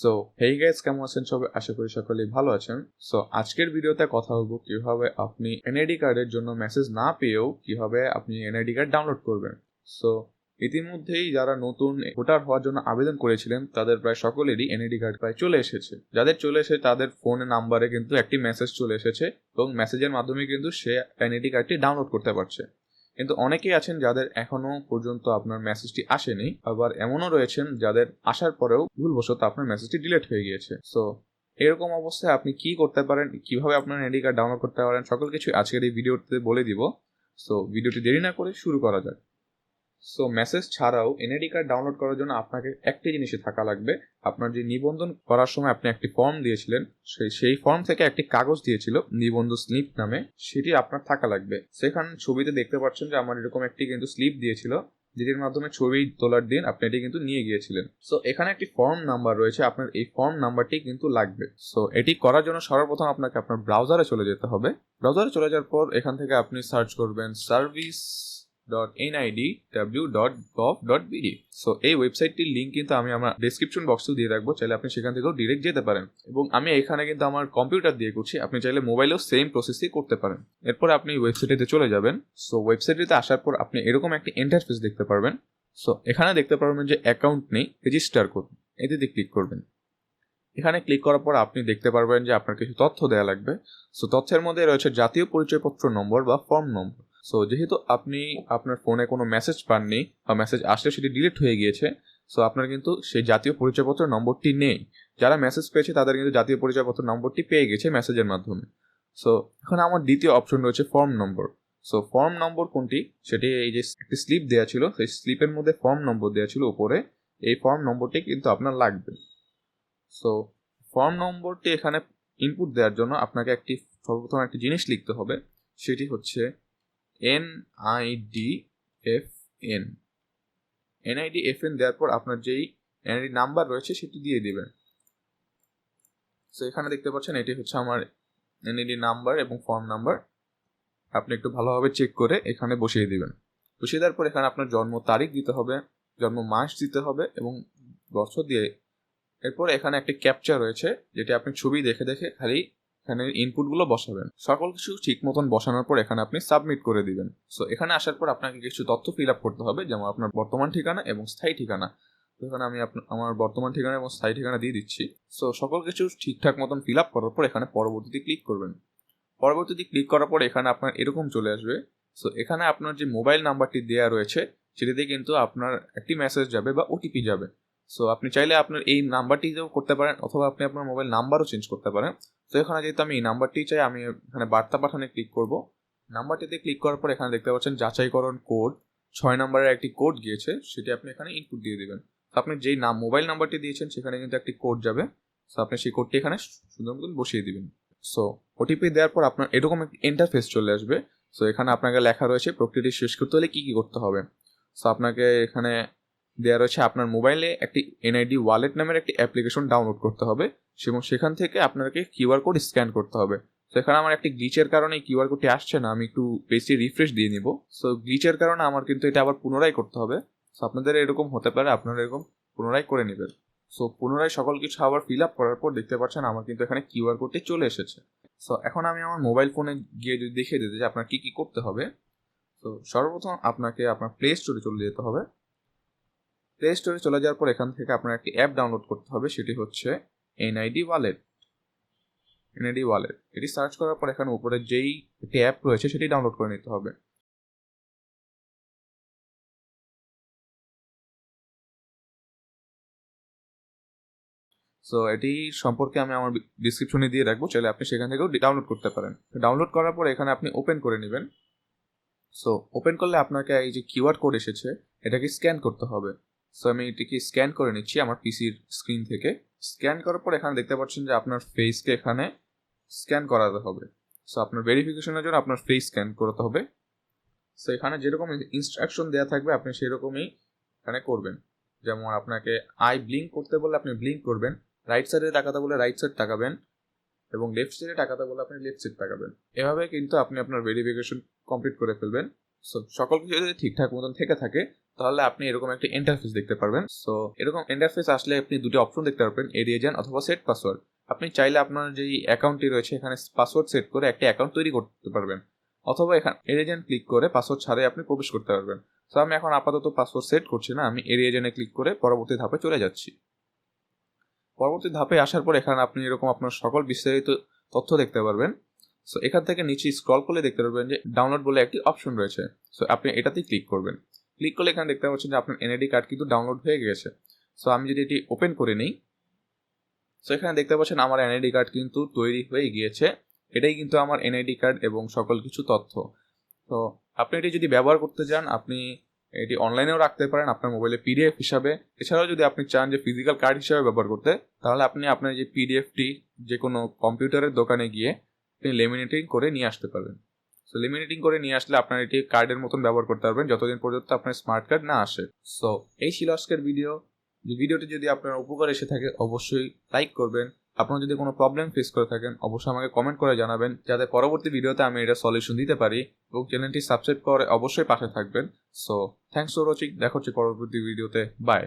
So hey guys কেমন আছেন সবাই আশা করি সকলেই ভালো আছেন। সো আজকের ভিডিওতে কথা বলব কীভাবে আপনি এনআইডি কার্ডের জন্য মেসেজ না পেয়েও কীভাবে আপনি এনআইডি কার্ড ডাউনলোড করবেন। সো ইতিমধ্যেই যারা নতুন ভোটার হওয়ার জন্য আবেদন করেছিলেন, তাদের প্রায় সকলেরই এনআইডি কার্ড প্রায় চলে এসেছে। যাদের চলে এসে তাদের ফোনে নাম্বারে কিন্তু একটি মেসেজ চলে এসেছে এবং মেসেজের মাধ্যমে কিন্তু সে এনআইডি কার্ডটি ডাউনলোড করতে পারছে। কিন্তু অনেকেই আছেন যাদের এখনও পর্যন্ত আপনার মেসেজটি আসেনি, আবার এমনও রয়েছেন যাদের আসার পরেও ভুলবশত আপনার মেসেজটি ডিলেট হয়ে গিয়েছে। সো এরকম অবস্থায় আপনি কি করতে পারেন, কীভাবে আপনার আইডি কার্ড ডাউনলোড করতে পারেন, সকল কিছু আজকের এই ভিডিওতে বলে দিব। সো ভিডিওটি দেরি না করে শুরু করা যাক। সো মেসেজ ছাড়াও এনআইডি কার্ড ডাউনলোড করার জন্য আপনাকে একটি জিনিসে থাকা লাগবে। আপনার যে নিবন্ধন করার সময় আপনি একটি ফর্ম দিয়েছিলেন, সেই সেই ফর্ম থেকে একটি কাগজ দিয়েছিল, নিবন্ধ স্লিপ নামে, সেটি আপনার থাকা লাগবে। সেখান ছবিতে দেখতে পাচ্ছেন যে আমার এরকম একটি কিন্তু স্লিপ দিয়েছিল, যেটির মাধ্যমে ছবি তোলার দিন আপনি এটি কিন্তু নিয়ে গিয়েছিলেন। সো এখানে একটি ফর্ম নাম্বার রয়েছে, আপনার এই ফর্ম নাম্বারটি কিন্তু লাগবে। সো এটি করার জন্য সর্বপ্রথম আপনাকে আপনার ব্রাউজারে চলে যেতে হবে। ব্রাউজারে চলে যাওয়ার পর এখান থেকে আপনি সার্চ করবেন সার্ভিস বিডি সো এই ওয়েবসাইটটির লিঙ্ক কিন্তু আমি আমার ডিসক্রিপশন বক্সেও দিয়ে রাখব। চাইলে আপনি সেখান থেকেও ডিরেক্ট যেতে পারেন। এবং আমি এখানে কিন্তু আমার কম্পিউটার দিয়ে করছি। আপনি চাইলে মোবাইলেও সেম প্রসেসই করতে পারেন। এরপর আপনি ওয়েবসাইটে চলে যাবেন। সো ওয়েবসাইটটিতে আসার পর আপনি এরকম একটি ইন্টারফেস দেখতে পারবেন। সো এখানে দেখতে পারবেন যে অ্যাকাউন্ট নেই। রেজিস্টার করুন। এটিতে ক্লিক করবেন। এখানে ক্লিক করার পর আপনি দেখতে পারবেন যে আপনার কিছু তথ্য দেওয়া লাগবে। সো তথ্যের মধ্যে রয়েছে জাতীয় পরিচয়পত্র নম্বর বা ফর্ম নম্বর সো যেহেতু আপনি আপনার ফোনে কোনো মেসেজ পাননি বা মেসেজ আসলে সেটি ডিলিট হয়ে গিয়েছে সো আপনার কিন্তু সেই জাতীয় পরিচয়পত্র নম্বরটি নেই। যারা মেসেজ পেয়েছে তাদের কিন্তু জাতীয় পরিচয়পত্র নম্বরটি পেয়ে গেছে মেসেজের মাধ্যমে। সো এখন আমার দ্বিতীয় অপশন রয়েছে form number so form number কোনটি? সেটি এই যে একটি স্লিপ দেওয়া ছিল, সেই স্লিপের মধ্যে ফর্ম নম্বর দেওয়া ছিল উপরে। এই ফর্ম নম্বরটি কিন্তু আপনার লাগবে। সো ফর্ম নম্বরটি এখানে ইনপুট দেওয়ার জন্য আপনাকে একটি সর্বপ্রথম একটি জিনিস লিখতে হবে। সেটি হচ্ছে N I D F N NID F N দেওয়ার পর আপনার যেই এনআইডি নাম্বার রয়েছে সেটি দিয়ে দেবেন। সো এখানে দেখতে পাচ্ছেন এটি হচ্ছে আমার এনআইডি নাম্বার এবং ফর্ম নাম্বার আপনি একটু ভালোভাবে চেক করে এখানে বসিয়ে দিবেন। বসিয়ে দেওয়ার পর এখানে আপনার জন্ম তারিখ দিতে হবে, জন্ম মাস দিতে হবে এবং বছর দিয়ে। এরপর এখানে একটি ক্যাপচা রয়েছে, যেটি আপনি ছবি দেখে দেখে খালি এখানে ইনপুটগুলো বসাবেন। সকল কিছু ঠিক মতন বসানোর পর এখানে আপনি সাবমিট করে দিবেন। সো এখানে আসার পর আপনাকে কিছু তথ্য ফিল আপ করতে হবে, যেমন আপনার বর্তমান ঠিকানা এবং স্থায়ী ঠিকানা। এখানে আমি আমার বর্তমান ঠিকানা এবং স্থায়ী ঠিকানা দিয়ে দিচ্ছি। সো সকল কিছু ঠিকঠাক মতন ফিল আপ করার পর এখানে পরবর্তীতে ক্লিক করবেন। পরবর্তীতে ক্লিক করার পর এখানে আপনার এরকম চলে আসবে। সো এখানে আপনার যে মোবাইল নাম্বারটি দেওয়া রয়েছে, সেটিতে কিন্তু আপনার একটি মেসেজ যাবে বা ওটিপি যাবে। সো আপনি চাইলে আপনার এই নাম্বারটিতেও করতে পারেন, অথবা আপনি আপনার মোবাইল নাম্বারও চেঞ্জ করতে পারেন। তো এখানে যেহেতু আমি এই নাম্বারটি চাই, আমি এখানে বার্তা পাঠানে ক্লিক করব। নাম্বারটিতে ক্লিক করার পর এখানে দেখতে পাচ্ছেন যাচাইকরণ কোড ছয় নম্বরের একটি কোড গিয়েছে, সেটি আপনি এখানে ইনপুট দিয়ে দেবেন। তো আপনি যেই নাম মোবাইল নাম্বারটি দিয়েছেন, সেখানে কিন্তু একটি কোড যাবে। সো আপনি সেই কোডটি এখানে সুন্দর মতন বসিয়ে দিবেন। সো ওটিপি দেওয়ার পর আপনার এরকম একটি ইন্টারফেস চলে আসবে। সো এখানে আপনাকে লেখা রয়েছে, প্রক্রিয়াটি শেষ করতে হলে কী কী করতে হবে। সো আপনাকে এখানে দেওয়া রয়েছে আপনার মোবাইলে একটি এনআইডি ওয়ালেট নামের একটি অ্যাপ্লিকেশন ডাউনলোড করতে হবে এবং সেখান থেকে আপনাকে কিউআর কোড স্ক্যান করতে হবে। তো এখানে আমার একটি গ্লিচের কারণে কিউআর কোডটি আসছে না, আমি একটু বেশি রিফ্রেশ দিয়ে নিব। সো গ্লিচের কারণে আমার কিন্তু এটা আবার পুনরায় করতে হবে। সো আপনাদের এরকম হতে পারে, আপনারা এরকম পুনরায় করে নেবেন। সো পুনরায় সকল কিছু আবার ফিল আপ করার পর দেখতে পাচ্ছেন আমার কিন্তু এখানে কিউআর কোডটি চলে এসেছে। সো এখন আমি আমার মোবাইল ফোনে গিয়ে যদি দেখিয়ে দিতে যে আপনার কী কী করতে হবে? তো সর্বপ্রথম আপনাকে আপনার প্লে স্টোরে চলে যেতে হবে। প্লে স্টোরে চলে যাওয়ার পর এখান থেকে আপনার একটি অ্যাপ ডাউনলোড করতে হবে, সেটি হচ্ছে এনআইডি ওয়ালেট এনআইডি ওয়ালেট এটি সার্চ করার পর এখানে উপরে যেই একটি অ্যাপ রয়েছে, সেটি ডাউনলোড করে নিতে হবে। সো এটি সম্পর্কে আমি আমার ডিসক্রিপশনে দিয়ে রাখব, চাইলে আপনি সেখান থেকেও ডাউনলোড করতে পারেন। ডাউনলোড করার পর এখানে আপনি ওপেন করে নেবেন। সো ওপেন করলে আপনাকে এই যে কিউআর কোড এসেছে, এটাকে স্ক্যান করতে হবে। সো আমি এটিকে স্ক্যান করে নিচ্ছি আমার পিসির স্ক্রিন থেকে। স্ক্যান করার পর এখানে দেখতে পাচ্ছেন যে আপনার ফেসকে এখানে স্ক্যান করাতে হবে। সো আপনার ভেরিফিকেশনের জন্য আপনার ফেস স্ক্যান করতে হবে। সো এখানে যেরকম ইনস্ট্রাকশন দেওয়া থাকবে, আপনি সেরকমই এখানে করবেন। যেমন আপনাকে আই ব্লিঙ্ক করতে বলে আপনি ব্লিঙ্ক করবেন রাইট সাইডে তাকাতে বলে রাইট সাইড তাকাবেন, এবং লেফট সাইডে তাকাতে বলে আপনি লেফট সাইড তাকাবেন। এভাবে কিন্তু আপনি আপনার ভেরিফিকেশন কমপ্লিট করে ফেলবেন। সো সকল কিছু যদি ঠিকঠাক মতন থেকে থাকে তাহলে আপনি এরকম একটা ইন্টারফেস দেখতে পারবেন। সো এরকম ইন্টারফেস আসলে আপনি দুটি অপশন দেখতে পারবেন এরিয়েজেন অথবা সেট পাসওয়ার্ড আপনি চাইলে আপনার যেই অ্যাকাউন্টটি রয়েছে, এখানে পাসওয়ার্ড সেট করে একটা অ্যাকাউন্ট তৈরি করতে পারবেন। অথবা এখানে এরিয়েজেন ক্লিক করে পাসওয়ার্ড ছাড়াই আপনি প্রবেশ করতে পারবেন। সো আমি এখন আপাতত পাসওয়ার্ড সেট করছি না, আমি এরিয়েজেনে ক্লিক করে পরবর্তী ধাপে চলে যাচ্ছি। পরবর্তী ধাপে আসার পর এখানে আপনি এরকম আপনার সকল বিস্তারিত তথ্য দেখতে পারবেন। সো এখান থেকে নিচে স্ক্রল করলে দেখতে পারবেন যে ডাউনলোড বলে একটি অপশন রয়েছে। সো আপনি এটাতেই ক্লিক করবেন। ক্লিক করলে এখানে দেখতে পাচ্ছেন যে আপনার এনআইডি কার্ড কিন্তু ডাউনলোড হয়ে গেছে। সো আমি যদি এটি ওপেন করে নিই সো এখানে দেখতে পাচ্ছেন আমার এনআইডি কার্ড কিন্তু তৈরি হয়ে গিয়েছে। এটাই কিন্তু আমার এনআইডি কার্ড এবং সকল কিছু তথ্য। তো আপনি এটি যদি ব্যবহার করতে চান, আপনি এটি অনলাইনেও রাখতে পারেন আপনার মোবাইলে পিডিএফ হিসাবে। এছাড়াও যদি আপনি চান যে ফিজিক্যাল কার্ড হিসাবে ব্যবহার করতে, তাহলে আপনি আপনার যে পিডিএফটি যে কোনো কম্পিউটারের দোকানে গিয়ে, আপনি লেমিনেটিং করে নিয়ে আসতে পারবেন। সো লেমিনেটিং করে নিয়ে আসলে আপনার এটি কার্ডের মতন ব্যবহার করতে পারবেন যতদিন পর্যন্ত আপনার স্মার্ট কার্ড না আসে। সো এই ছিল আজকের ভিডিও ভিডিওটি যদি আপনার উপকার এসে থাকে, অবশ্যই লাইক করবেন। আপনার যদি কোনো প্রবলেম ফেস করে থাকেন, অবশ্যই আমাকে কমেন্ট করে জানাবেন, যাতে পরবর্তী ভিডিওতে আমি এটা সলিউশন দিতে পারি এবং চ্যানেলটি সাবস্ক্রাইব করে অবশ্যই পাশে থাকবেন। সো থ্যাংকস ফর ওয়াচিং দেখা হচ্ছে পরবর্তী ভিডিওতে বাই